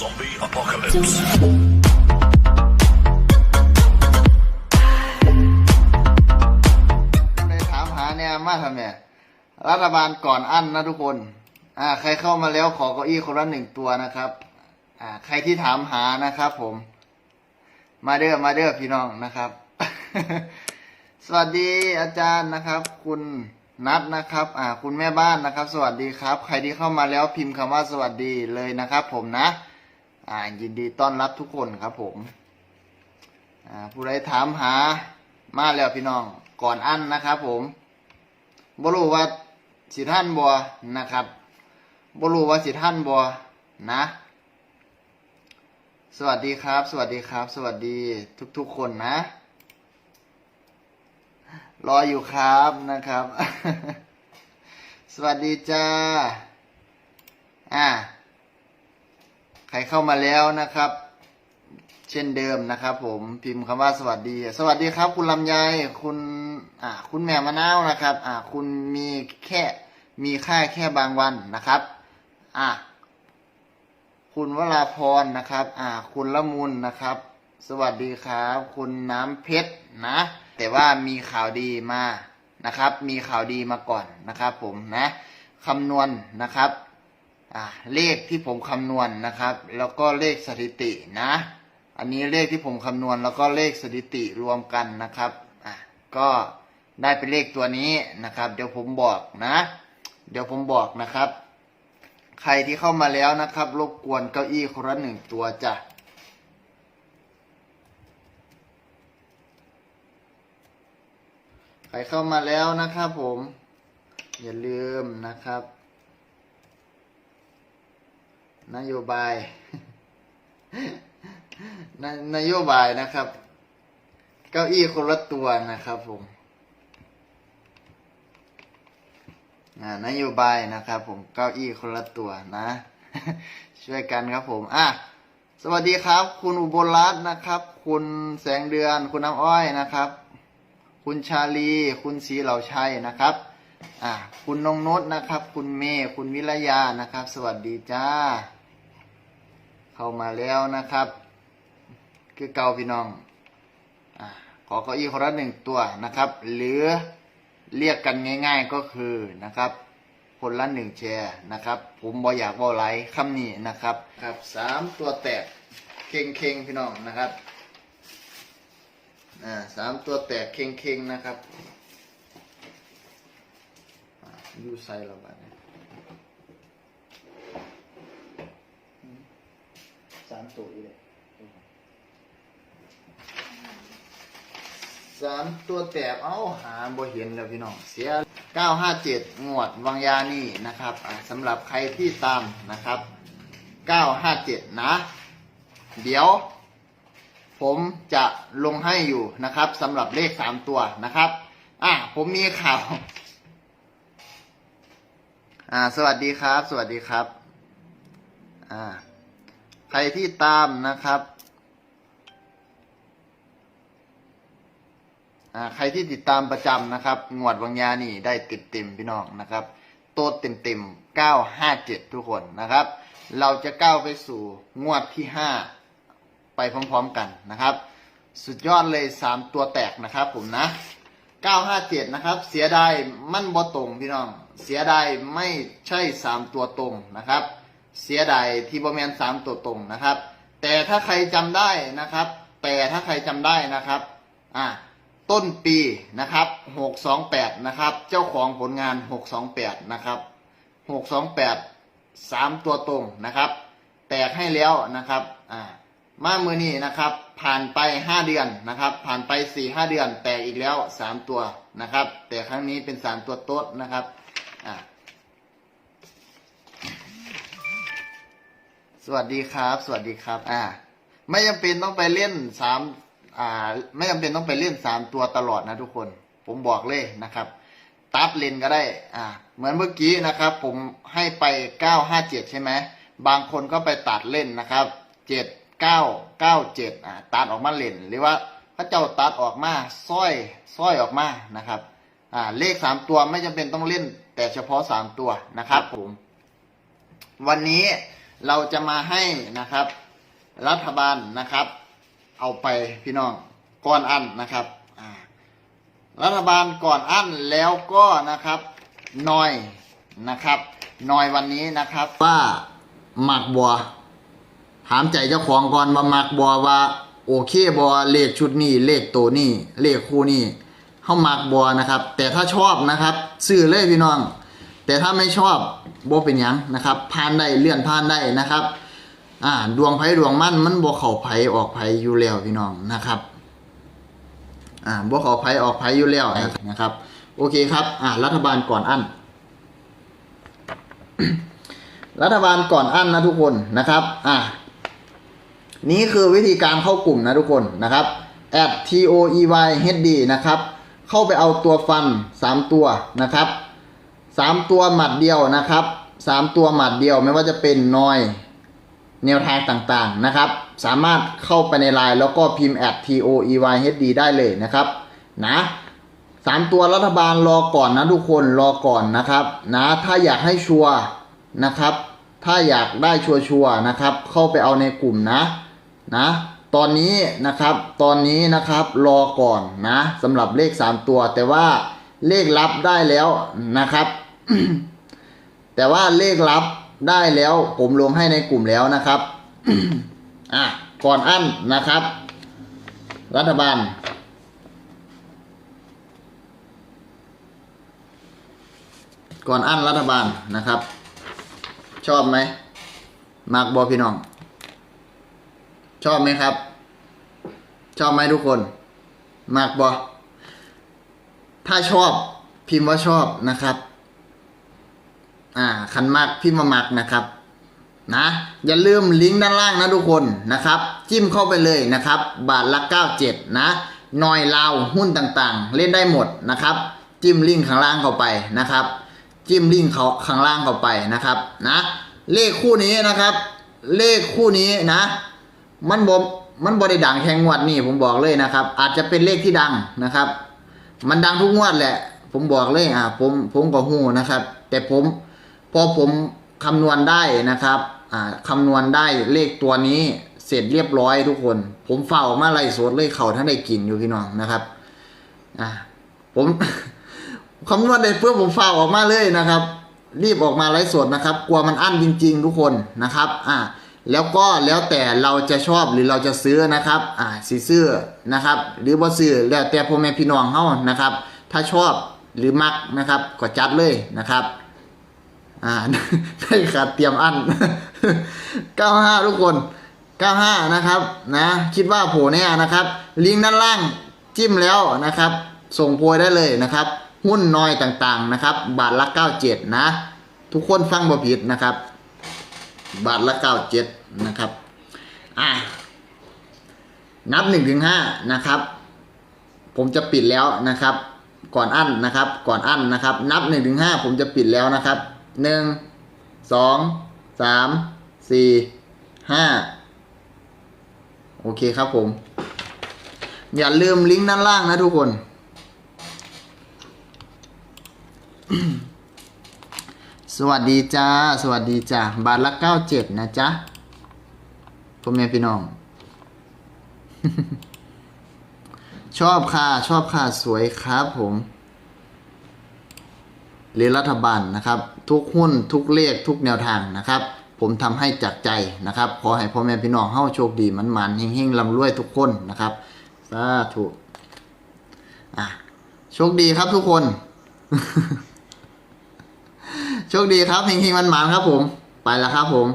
Zombie apocalypse. เลยถามหาเนี่ยมาทำเนี่ยรัฐบาลก่อนอั้นนะทุกคน อ่า ใครเข้ามาแล้วขอเก้าอี้คนละหนึ่งตัวนะครับ อ่า ใครที่ถามหานะครับผม มาเด้อ มาเด้อพี่น้องนะครับ สวัสดีอาจารย์นะครับ คุณนัทนะครับ อ่า คุณแม่บ้านนะครับ สวัสดีครับ ใครที่เข้ามาแล้วพิมพ์คำว่าสวัสดีเลยนะครับ ผมนะ อ่ายินดีต้อนรับทุกคนครับผมอ่าผู้ใดถามหามาแล้วพี่น้องก่อนอันนะครับผมบรู้ว่าสิท่านบัวนะครับบรู้ว่าสิท่านบัวนะ สวัสดีครับ สวัสดีครับ สวัสดีทุกๆคนนะ รออยู่ครับนะครับ สวัสดีจ้าอ่า ใครเข้ามาแล้วนะครับ เช่นเดิมนะครับ ผมพิมพ์คำว่าสวัสดี สวัสดีครับ คุณลำไยคุณอ่าคุณแม่มะนาวนะครับ อ่า คุณมีแค่มีค่าแค่บางวันนะครับ อ่าคุณวราพรนะครับ อ่า คุณละมุนนะครับ สวัสดีครับ คุณน้ำเพชรนะ แต่ว่ามีข่าวดีมานะครับ มีข่าวดีมาก่อนนะครับ ผมนะคำนวณนะครับ เลขที่ผมคำนวณนะครับ แล้วก็เลขสถิตินะ อันนี้เลขที่ผมคำนวณแล้วก็เลขสถิติรวมกันนะครับอะก็ได้เป็นเลขตัวนี้นะครับ เดี๋ยวผมบอกนะ เดี๋ยวผมบอกนะครับ ใครที่เข้ามาแล้วนะครับ รบกวนเก้าอี้คนละหนึ่งตัวจ้ะใครเข้ามาแล้วนะครับผม อย่าลืมนะครับ นโยบายนนโยบายนะครับ เก้าอี้คนละตัวนะครับผมอ่านโยบายนะครับผมเก้าอี้คนละตัวนะ ช่วยกันครับผมอะสวัสดีครับ คุณอุบลรัตน์นะครับ คุณแสงเดือน คุณน้ำอ้อยนะครับ คุณชาลี คุณศรีเหล่าชัยนะครับอะคุณนงนุษนะครับ คุณเมย์คุณวิรยานะครับ สวัสดีจ้า เข้ามาแล้วนะครับ คือเกาพี่น้องอขอเก้าอี้คนละหนึ่งตัวนะครับ หรือเรียกกันง่าย ๆก็คือนะครับ คนละหนึ่งแชร์นะครับ ผมบออยากบอไลคำนี้นะครับครับสามตัวแตกเข่งเข่งๆพี่น้องนะครับอ่าสามตัวแตกเข่งเข่งๆนะครับอยูไซเราบ้างนะอืมสามตัวอีกเลยสามตัวแตกเอ้าหาบ่เห็นแล้วพี่น้องเสีย 957 งวดวังยานี่นะครับสำหรับใครที่ตามนะครับ 957 นะ เดี๋ยว ผมจะลงให้อยู่นะครับสำหรับเลข 3 ตัวนะครับอะผมมีข่าวอ่า สวัสดีครับ สวัสดีครับ อ่า ใครที่ตามนะครับใครที่ติดตามประจำนะครับ งวดวังยานี่ได้ติดเต็มๆพี่น้องนะครับ โตเต็มเต็มๆ957ทุกคนนะครับ เราจะก้าวไปสู่งวดที่5ไปพร้อมๆกันนะครับ สุดยอดเลย3ตัวแตกนะครับ ผมนะ957นะครับ เสียดายมั่นบ่ตรงพี่น้อง เสียดายไม่ใช่3ตัวตรงนะครับ เสียดายที่บอแมน3ตัวตรงนะครับ แต่ถ้าใครจำได้นะครับ แต่ถ้าใครจำได้นะครับอ่าต้นปีนะครับ628นะครับ เจ้าของผลงาน628นะครับ628 3ตัวตรงนะครับ แตกให้แล้วนะครับอ่ามามือนี้นะครับ ผ่านไป5เดือนนะครับ ผ่านไป4 5เดือน แตกอีกแล้ว3ตัวนะครับ แต่ครั้งนี้เป็น3ตัวโต๊ดนะครับอ่า วัสดีครับ สวัสดีครับ อ่า ไม่จำเป็นต้องไปเล่นสามอ่า ไม่จำเป็นต้องไปเล่นสามตัวตลอดนะทุกคน ผมบอกเลยนะครับ ตัดเลนก็ได้ อ่า เหมือนเมื่อกี้นะครับ ผมให้ไปเก้าห้าเจ็ดใช่ไหม บางคนก็ไปตัดเล่นนะครับเจ็ดเก้าเก้าเจ็ดอ่า ตัดออกมาเล่น หรือว่าพระเจ้าตัดออกมาสร้อยสร้อยออกมานะครับ อ่า เลขสามตัวไม่จำเป็นต้องเล่น แต่เฉพาะสามตัวนะครับ ผม วันนี้ เราจะมาให้นะครับ รัฐบาลนะครับ เอาไปพี่น้องก่อนอันนะครับรัฐบาลก่อนอันแล้วก็นะครับหน่อยนะครับหน่อยวันนี้นะครับว่าหมักบัวถามใจเจ้าของก่อนว่ามักบอว่า โอเคบอเลขชุดนี้เลขตัวนี้เลขคู่นี้เฮาหมักบอนะครับ แต่ถ้าชอบนะครับ ซื้อเลยพี่น้อง แต่ถ้าไม่ชอบบ่เป็นยังนะครับผ่านได้เลื่อนผ่านได้นะครับ อ่าดวงไผดวงมั่นมันบ่เข้าไผออกไผอยู่แล้วพี่น้องนะครับอ่าบ่เข้าไผออกไผอยู่แล้วนะครับ โอเคครับ อ่ารัฐบาลก่อนอันรัฐบาลก่อนอั้นนะทุกคนนะครับ อ่านี่คือวิธีการเข้ากลุ่มนะทุกคนนะครับ at t o e y h d นะครับ เข้าไปเอาตัวฟัน 3 ตัวนะครับ 3ตัวหมัดเดียวนะครับ3ตัวหมัดเดียวไม่ว่าจะเป็นนอยแนวทางต่างๆนะครับ สามารถเข้าไปในไลน์แล้วก็พิมพ์ at t o e y h d ได้เลยนะครับนะสามตัวรัฐบาลรอก่อนนะทุกคนรอก่อนนะครับนะถ้าอยากให้ชัวร์นะครับ ถ้าอยากได้ชัวร์ๆนะครับ เข้าไปเอาในกลุ่มนะนะตอนนี้นะครับตอนนี้นะครับรอก่อนนะสำหรับเลข 3 ตัว แต่ว่าเลขลับได้แล้วนะครับ แต่ว่าเลขลับได้แล้วผมลงให้ในกลุ่มแล้วนะครับ อะ ก่อนอั้นนะครับ รัฐบาล ก่อนอั้นรัฐบาลนะครับ ชอบไหมมากบอพี่น้อง ชอบไหมครับ ชอบไหมทุกคนมากบอถ้าชอบพิมพ์ว่าชอบนะครับ อ่าคันมากพิมพ์มามักนะครับนะอย่าลืมลิงก์ด้านล่างนะทุกคนนะครับ จิ้มเข้าไปเลยนะครับ บาทละ97 นะหน่อยลาวหุ้นต่างๆ เล่นได้หมดนะครับ จิ้มลิงก์ข้างล่างเข้าไปนะครับ จิ้มลิงก์เขาข้างล่างเข้าไปนะครับนะเลขคู่นี้นะครับ เลขคู่นี้นะ มันบมันบได้ดังแข่งงวดนี่ผมบอกเลยนะครับ อาจจะเป็นเลขที่ดังนะครับ มันดังทุกงวดแหละ ผมบอกเลยอะผมผมก็หูนะครับ แต่ผม พอผมคำนวณได้นะครับอ่าคำนวณได้เลขตัวนี้เสร็จเรียบร้อยทุกคน ผมเฝ้ามาไล่สดเลยเขาท่านได้กินอยู่พี่น้องนะครับอ่าผมคำนวณได้เพื่อผมเฝ้าออกมาเลยนะครับ รีบออกมาไลฟ์สดนะครับ กลัวมันอั้นจริง ๆ ทุกคนนะครับอ่าแล้วก็แล้วแต่เราจะชอบหรือเราจะซื้อนะครับอ่าสีซื้อนะครับ หรือบ่ซื้อแล้วแต่พ่อแม่พี่น้องเฮานะครับ ถ้าชอบหรือมักนะครับก็จัดเลยนะครับ อ่าได้ขาดเตรียมอัน95ทุกคน95นะครับนะคิดว่าโผล่แน่นะครับ ลิงก์ด้านล่างจิ้มแล้วนะครับ ส่งโพยได้เลยนะครับ หุ้นน้อยต่างๆนะครับ บาทละ97นะ ทุกคนฟังบ่ผิดนะครับ บาทละ97นะครับอะนับ1ถึง5นะครับ ผมจะปิดแล้วนะครับ ก่อนอั้นนะครับ ก่อนอั้นนะครับ นับ1ถึง5ผมจะปิดแล้วนะครับ 1 2 3 4 5โอเคครับผม อย่าลืมลิงก์ด้านล่างนะทุกคน สวัสดีจ้า สวัสดีจ้า บาทละเก้าเจ็ดนะจ๊ะพ่อแม่พี่น้อง ชอบค่ะ ชอบค่ะ สวยครับผม หรือรัฐบาลนะครับ ทุกหุ้นทุกเลขทุกแนวทางนะครับ ผมทำให้จากใจนะครับ ขอให้พ่อแม่พี่น้องเฮาโชคดีมันมันๆเฮงๆลำรวยทุกคนนะครับสาธุอะโชคดีครับทุกคน โชคดีครับเฮงๆมันมันครับผม ไปแล้วครับผม